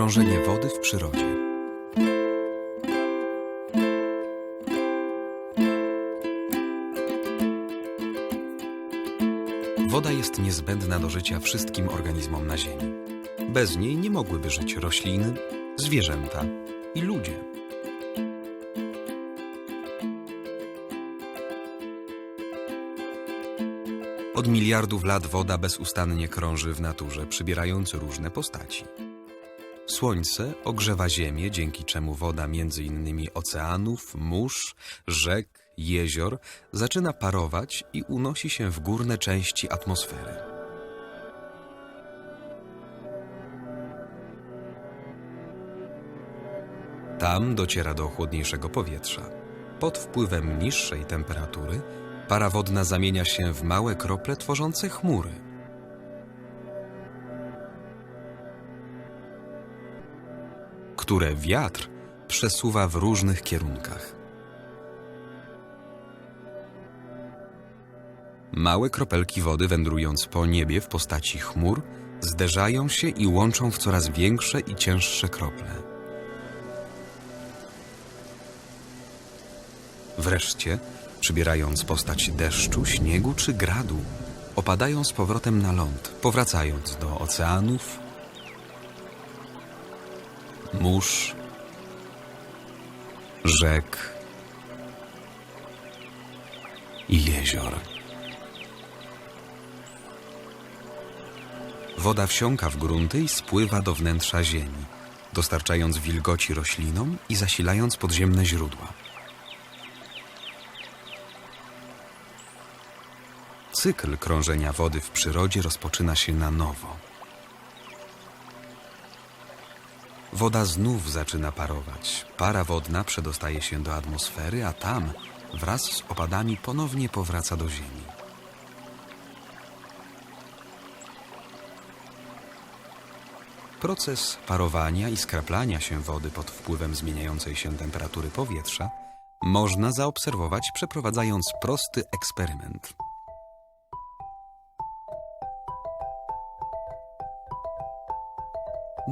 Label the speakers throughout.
Speaker 1: Krążenie wody w przyrodzie. Woda jest niezbędna do życia wszystkim organizmom na Ziemi. Bez niej nie mogłyby żyć rośliny, zwierzęta i ludzie. Od miliardów lat woda bezustannie krąży w naturze, przybierając różne postaci. Słońce ogrzewa Ziemię, dzięki czemu woda między innymi oceanów, mórz, rzek, jezior zaczyna parować i unosi się w górne części atmosfery. Tam dociera do chłodniejszego powietrza. Pod wpływem niższej temperatury para wodna zamienia się w małe krople tworzące chmury. Które wiatr przesuwa w różnych kierunkach. Małe kropelki wody wędrując po niebie w postaci chmur zderzają się i łączą w coraz większe i cięższe krople. Wreszcie, przybierając postać deszczu, śniegu czy gradu, opadają z powrotem na ląd, powracając do oceanów, mórz, rzek i jezior. Woda wsiąka w grunty i spływa do wnętrza ziemi, dostarczając wilgoci roślinom i zasilając podziemne źródła. Cykl krążenia wody w przyrodzie rozpoczyna się na nowo. Woda znów zaczyna parować. Para wodna przedostaje się do atmosfery, a tam wraz z opadami ponownie powraca do Ziemi. Proces parowania i skraplania się wody pod wpływem zmieniającej się temperatury powietrza można zaobserwować przeprowadzając prosty eksperyment.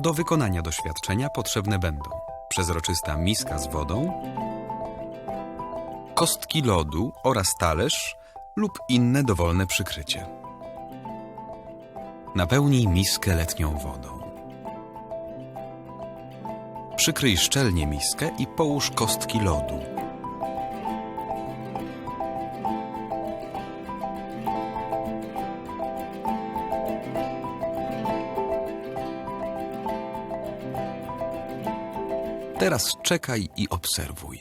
Speaker 1: Do wykonania doświadczenia potrzebne będą przezroczysta miska z wodą, kostki lodu oraz talerz lub inne dowolne przykrycie. Napełnij miskę letnią wodą. Przykryj szczelnie miskę i połóż kostki lodu. Teraz czekaj i obserwuj.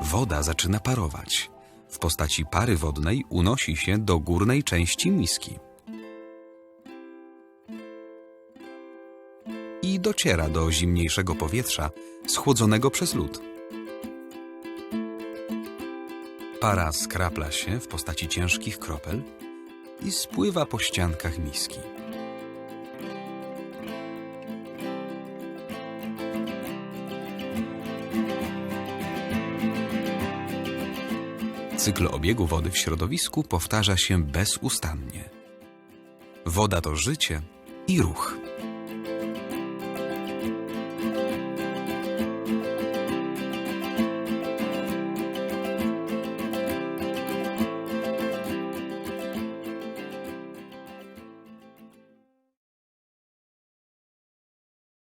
Speaker 1: Woda zaczyna parować. W postaci pary wodnej unosi się do górnej części miski. I dociera do zimniejszego powietrza schłodzonego przez lód. Para skrapla się w postaci ciężkich kropel i spływa po ściankach miski. Cykl obiegu wody w środowisku powtarza się bezustannie. Woda to życie i ruch.